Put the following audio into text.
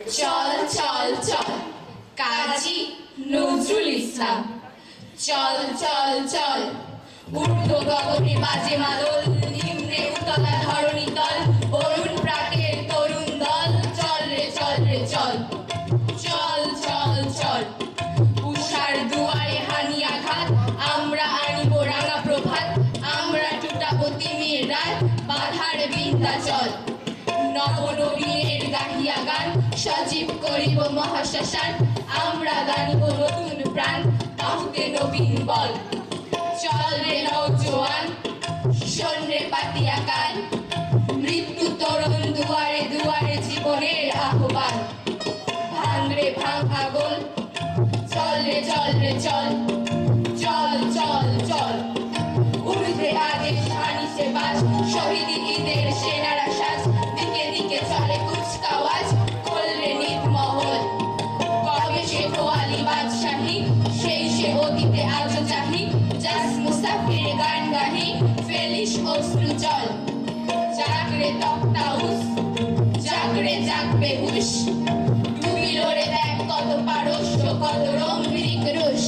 চল চল চল। কাজী নজরুল ইসলাম। চল চল চল। ঊর্ধ্ব গগনে বাজে মাদল, নিম্নে উতলা ধরণী দল অরুণ প্রাকের তরুণ দল। চল রে চল রে, চল। চল চল চল। উষার দুয়ারে হানি আঘাত, আমরা আনিব রাঙা প্রভাত, আমরা টুটাবো তিমির রাত, বাধার বিন্ধ্যাচল। নবনবীনের গাহিয়া গান সজীব করিব মহাশ্মশান, আমরা গানিব নতুন প্রাণ বাহুতে নবীন বল। চল রে নৌজোয়ান রে পাতিয়া কান মৃত্যু তরুণ দুয়ারে দুয়ারে জীবনের আহ্বান। ভাঙ রে ভাঙ আগল চল রে চল রে চল চল চল চল। উর্ধে আদেশ আনিসে বাস, শহীদ ঈদের সেনারা সাজ, দিকে দিকে চলে কুচকাওয়াজ। ফেলিস অশ্রু জল। জাগরে তক্তাউস জাগরে জাগবে হুশ তুমি রে দেখ কত পারস্য, কত রঙ্গিক রুশ।